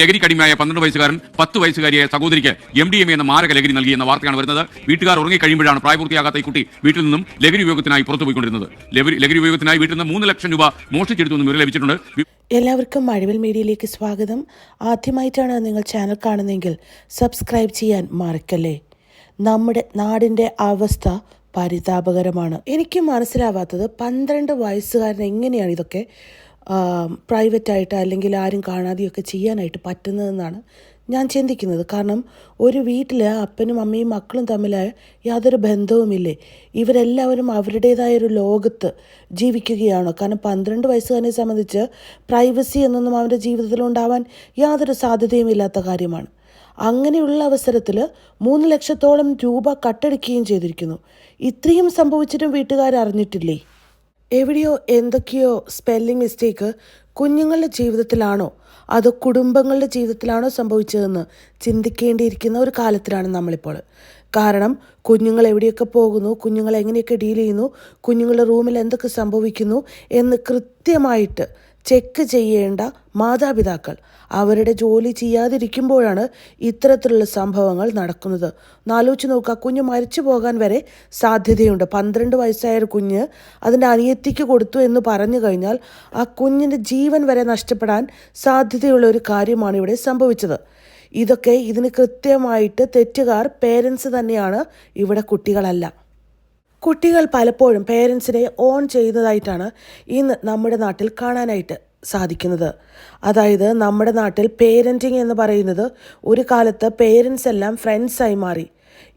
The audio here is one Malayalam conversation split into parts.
ലഹരി കടിമയായ പന്ത്രണ്ട് വയസ്സുകാരൻ പത്ത് വയസ്സുകാരിയായ സഹോദരിക്ക് എം ഡി എം എന്ന മാരക ലഹരി നൽകി എന്ന വാർത്തയാണ് വരുന്നത്. വീട്ടുകാർ ഉറങ്ങി കഴിയുമ്പോഴാണ് പ്രായപൂർത്തിയാകാത്ത ഈ കുട്ടി വീട്ടിൽ നിന്നും ലഹരി ഉപയോഗത്തിനായി പുറത്തുപോയിക്കൊണ്ടിരുന്നത് ലഹരി ഉപയോഗത്തിനായി വീട്ടിൽ നിന്ന് മൂന്ന് ലക്ഷം രൂപ മോഷ്ടിച്ചെടുത്തു എന്നും വിവരം ലഭിച്ചിട്ടുണ്ട്. എല്ലാവർക്കും മഴവിൽ മീഡിയയിലേക്ക് സ്വാഗതം. ആദ്യമായിട്ടാണ് നിങ്ങൾ ചാനൽ കാണുന്നതെങ്കിൽ സബ്സ്ക്രൈബ് ചെയ്യാൻ മറക്കല്ലേ? നമ്മുടെ നാടിന്റെ അവസ്ഥ പരിതാപകരമാണ്. എനിക്ക് മനസ്സിലാവാത്തത് പന്ത്രണ്ട് വയസ്സുകാരൻ എങ്ങനെയാണ് ഇതൊക്കെ പ്രൈവറ്റായിട്ട് അല്ലെങ്കിൽ ആരും കാണാതെയൊക്കെ ചെയ്യാനായിട്ട് പറ്റുന്നതെന്നാണ് ഞാൻ ചിന്തിക്കുന്നത്. കാരണം ഒരു വീട്ടിൽ അപ്പനും അമ്മയും മക്കളും തമ്മിൽ യാതൊരു ബന്ധവുമില്ലേ? ഇവരെല്ലാവരും അവരുടേതായ ഒരു ലോകത്ത് ജീവിക്കുകയാണോ? കാരണം പന്ത്രണ്ട് വയസ്സുകാരനെ സംബന്ധിച്ച് പ്രൈവസി എന്നൊന്നും അവന്റെ ജീവിതത്തിൽ ഉണ്ടാവാൻ യാതൊരു സാധ്യതയും ഇല്ലാത്ത കാര്യമാണ്. അങ്ങനെയുള്ള അവസരത്തിൽ മൂന്ന് ലക്ഷത്തോളം രൂപ കട്ടടിക്കുകയും ചെയ്തിരിക്കുന്നു. ഇത്രയും സംഭവിച്ചിട്ടും വീട്ടുകാർ അറിഞ്ഞിട്ടില്ലേ എവിടെയോ എന്തൊക്കെയോ സ്പെല്ലിംഗ് മിസ്റ്റേക്ക് കുഞ്ഞുങ്ങളുടെ ജീവിതത്തിലാണോ അതോ കുടുംബങ്ങളുടെ ജീവിതത്തിലാണോ സംഭവിച്ചതെന്ന് ചിന്തിക്കേണ്ടിയിരിക്കുന്ന ഒരു കാലത്തിലാണ് നമ്മളിപ്പോൾ. കാരണം കുഞ്ഞുങ്ങൾ എവിടെയൊക്കെ പോകുന്നു കുഞ്ഞുങ്ങൾ എങ്ങനെയൊക്കെ ഡീൽ ചെയ്യുന്നു കുഞ്ഞുങ്ങളുടെ റൂമിൽ എന്തൊക്കെ സംഭവിക്കുന്നു എന്ന് കൃത്യമായിട്ട് ചെക്ക് ചെയ്യേണ്ട മാതാപിതാക്കൾ. അവരുടെ ജോലി ചെയ്യാതിരിക്കുമ്പോഴാണ് ഇത്തരത്തിലുള്ള സംഭവങ്ങൾ നടക്കുന്നത്. നാലോചിച്ച് നോക്കുക കുഞ്ഞ് മരിച്ചു പോകാൻ വരെ സാധ്യതയുണ്ട്. പന്ത്രണ്ട് വയസ്സായ ഒരു കുഞ്ഞ് അതിന്റെ അനിയത്തിക്ക് കൊടുത്തു എന്ന് പറഞ്ഞു കഴിഞ്ഞാൽ ആ കുഞ്ഞിന്റെ ജീവൻ വരെ നഷ്ടപ്പെടാൻ സാധ്യതയുള്ള ഒരു കാര്യമാണ് ഇവിടെ സംഭവിച്ചത്. ഇതൊക്കെ ഇതിന് കൃത്യമായിട്ട് തെറ്റുകാർ പേരൻസ് തന്നെയാണ് ഇവിടെ കുട്ടികളല്ല. കുട്ടികൾ പലപ്പോഴും പേരൻസിനെ ഓൺ ചെയ്യുന്നതായിട്ടാണ് ഇന്ന് നമ്മുടെ നാട്ടിൽ കാണാനായിട്ട് സാധിക്കുന്നത്. അതായത് നമ്മുടെ നാട്ടിൽ പേരന്റിങ് എന്ന് പറയുന്നത് ഒരു കാലത്ത് പേരൻസ് എല്ലാം ഫ്രണ്ട്സായി മാറി.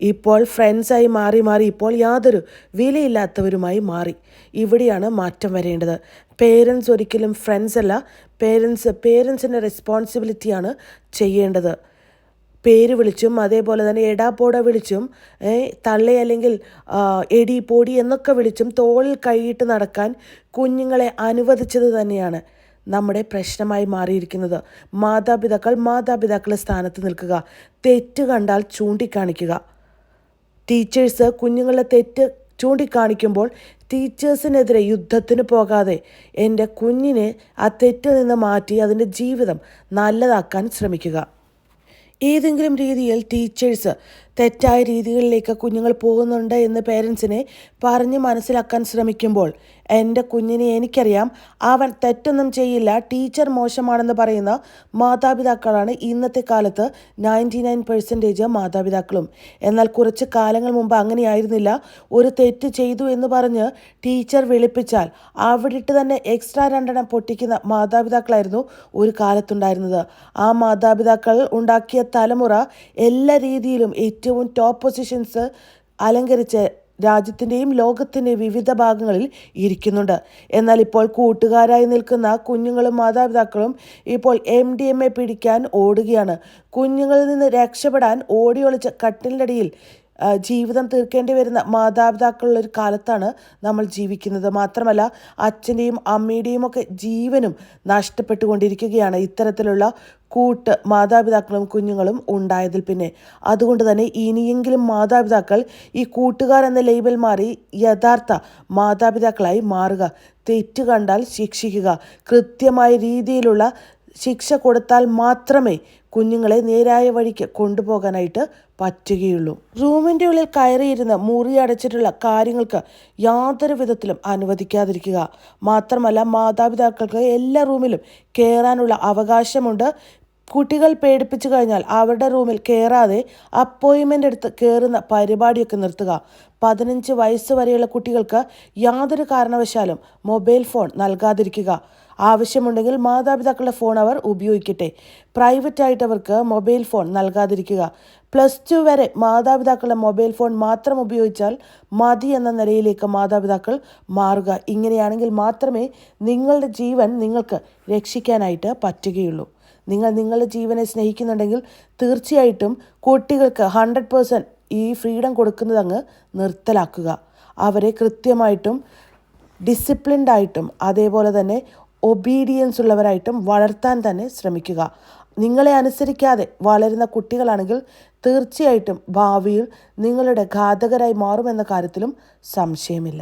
ഇപ്പോൾ ഫ്രണ്ട്സായി മാറി മാറി ഇപ്പോൾ യാതൊരു വിലയില്ലാത്തവരുമായി മാറി. ഇവിടെയാണ് മാറ്റം വരേണ്ടത്. പേരൻസ് ഒരിക്കലും ഫ്രണ്ട്സ് അല്ല. പേരൻസ് പേരൻസിന്റെ റെസ്പോൺസിബിലിറ്റിയാണ് ചെയ്യേണ്ടത്. പേര് വിളിച്ചും അതേപോലെ തന്നെ എടാ പോട വിളിച്ചും തള്ളി അല്ലെങ്കിൽ എടി പൊടി എന്നൊക്കെ വിളിച്ചും തോളിൽ കൈയിട്ട് നടക്കാൻ കുഞ്ഞുങ്ങളെ അനുവദിച്ചത് തന്നെയാണ് നമ്മുടെ പ്രശ്നമായി മാറിയിരിക്കുന്നത്. മാതാപിതാക്കൾ മാതാപിതാക്കളുടെ സ്ഥാനത്ത് നിൽക്കുക തെറ്റ് കണ്ടാൽ ചൂണ്ടിക്കാണിക്കുക. ടീച്ചേഴ്സ് കുഞ്ഞുങ്ങളുടെ തെറ്റ് ചൂണ്ടിക്കാണിക്കുമ്പോൾ ടീച്ചേഴ്സിനെതിരെ യുദ്ധത്തിന് പോകാതെ എന്റെ കുഞ്ഞിനെ ആ തെറ്റിൽ നിന്ന് മാറ്റി അതിന്റെ ജീവിതം നല്ലതാക്കാൻ ശ്രമിക്കുക. ഏതെങ്കിലും രീതിയിൽ ടീച്ചേഴ്സ് തെറ്റായ രീതികളിലേക്ക് കുഞ്ഞുങ്ങൾ പോകുന്നുണ്ട് എന്ന് പേരൻസിനെ പറഞ്ഞ് മനസ്സിലാക്കാൻ ശ്രമിക്കുമ്പോൾ എന്റെ കുഞ്ഞിനെ എനിക്കറിയാം അവൻ തെറ്റൊന്നും ചെയ്യില്ല ടീച്ചർ മോശമാണെന്ന് പറയുന്ന മാതാപിതാക്കളാണ് ഇന്നത്തെ കാലത്ത് നയന്റി നയൻ പെർസെന്റേജ് മാതാപിതാക്കളും. എന്നാൽ കുറച്ച് കാലങ്ങൾ മുമ്പ് അങ്ങനെയായിരുന്നില്ല. ഒരു തെറ്റ് ചെയ്തു എന്ന് പറഞ്ഞ് ടീച്ചർ വിളിപ്പിച്ചാൽ അവിടിട്ട് തന്നെ എക്സ്ട്രാ രണ്ടെണ്ണം പൊട്ടിക്കുന്ന മാതാപിതാക്കളായിരുന്നു ഒരു കാലത്തുണ്ടായിരുന്നത്. ആ മാതാപിതാക്കൾ ഉണ്ടാക്കിയ തലമുറ എല്ലാ രീതിയിലും ഏറ്റവും ടോപ്പ് പൊസിഷൻസ് അലങ്കരിച്ച് രാജ്യത്തിന്റെയും ലോകത്തിന്റെയും വിവിധ ഭാഗങ്ങളിൽ ഇരിക്കുന്നുണ്ട്. എന്നാൽ ഇപ്പോൾ കൂട്ടുകാരായി നിൽക്കുന്ന കുഞ്ഞുങ്ങളും മാതാപിതാക്കളും ഇപ്പോൾ എം ഡി എം എ പിടിക്കാൻ ഓടുകയാണ്. കുഞ്ഞുങ്ങളിൽ നിന്ന് രക്ഷപ്പെടാൻ ഓടിയൊളിച്ച കട്ടിലിനടിയിൽ ജീവിതം തീർക്കേണ്ടി വരുന്ന മാതാപിതാക്കളുള്ള ഒരു കാലത്താണ് നമ്മൾ ജീവിക്കുന്നത്. മാത്രമല്ല അച്ഛന്റെയും അമ്മയുടെയും ഒക്കെ ജീവനും നഷ്ടപ്പെട്ടുകൊണ്ടിരിക്കുകയാണ്. ഇത്തരത്തിലുള്ള കൂട്ട് മാതാപിതാക്കളും കുഞ്ഞുങ്ങളും ഉണ്ടായതിൽ പിന്നെ. അതുകൊണ്ട് തന്നെ ഇനിയെങ്കിലും മാതാപിതാക്കൾ ഈ കൂട്ടുകാർ എന്ന ലേബൽ മാറി യഥാർത്ഥ മാതാപിതാക്കളായി മാറുക. തെറ്റ് കണ്ടാൽ ശിക്ഷിക്കുക. കൃത്യമായ രീതിയിലുള്ള ശിക്ഷ കൊടുത്താൽ മാത്രമേ കുഞ്ഞുങ്ങളെ നേരായ വഴിക്ക് കൊണ്ടുപോകാനായിട്ട് പറ്റുകയുള്ളൂ. റൂമിന്റെ ഉള്ളിൽ കയറിയിരുന്ന് മുറി അടച്ചിട്ടുള്ള കാര്യങ്ങൾക്ക് യാതൊരു വിധത്തിലും അനുവദിക്കാതിരിക്കുക. മാത്രമല്ല മാതാപിതാക്കൾക്ക് എല്ലാ റൂമിലും കയറാനുള്ള അവകാശമുണ്ട്. കുട്ടികൾ പേടിപ്പിച്ചു കഴിഞ്ഞാൽ അവരുടെ റൂമിൽ കയറാതെ അപ്പോയിൻമെന്റ് എടുത്ത് കയറുന്ന പരിപാടിയൊക്കെ നിർത്തുക. പതിനഞ്ച് വയസ്സ് വരെയുള്ള കുട്ടികൾക്ക് യാതൊരു കാരണവശാലും മൊബൈൽ ഫോൺ നൽകാതിരിക്കുക. ആവശ്യമുണ്ടെങ്കിൽ മാതാപിതാക്കളുടെ ഫോൺ അവർ ഉപയോഗിക്കട്ടെ. പ്രൈവറ്റ് ആയിട്ട് അവർക്ക് മൊബൈൽ ഫോൺ നൽകാതിരിക്കുക. പ്ലസ് ടു വരെ മാതാപിതാക്കളുടെ മൊബൈൽ ഫോൺ മാത്രം ഉപയോഗിച്ചാൽ മതി എന്ന നിലയിലേക്ക് മാതാപിതാക്കൾ മാറുക. ഇങ്ങനെയാണെങ്കിൽ മാത്രമേ നിങ്ങളുടെ ജീവൻ നിങ്ങൾക്ക് രക്ഷിക്കാനായിട്ട് പറ്റുകയുള്ളൂ. നിങ്ങൾ നിങ്ങളുടെ ജീവനെ സ്നേഹിക്കുന്നുണ്ടെങ്കിൽ തീർച്ചയായിട്ടും കുട്ടികൾക്ക് ഹൺഡ്രഡ് പേഴ്സന്റ് ഈ ഫ്രീഡം കൊടുക്കുന്നത് അങ്ങ് നിർത്തലാക്കുക. അവരെ കൃത്യമായിട്ടും ഡിസിപ്ലിൻഡായിട്ടും അതേപോലെ തന്നെ ഒബീഡിയൻസ് ഉള്ളവരായിട്ടും വളർത്താൻ തന്നെ ശ്രമിക്കുക. നിങ്ങളെ അനുസരിക്കാതെ വളരുന്ന കുട്ടികളാണെങ്കിൽ തീർച്ചയായിട്ടും ഭാവിയിൽ നിങ്ങളുടെ ഘാതകരായി മാറുമെന്ന കാര്യത്തിലും സംശയമില്ല.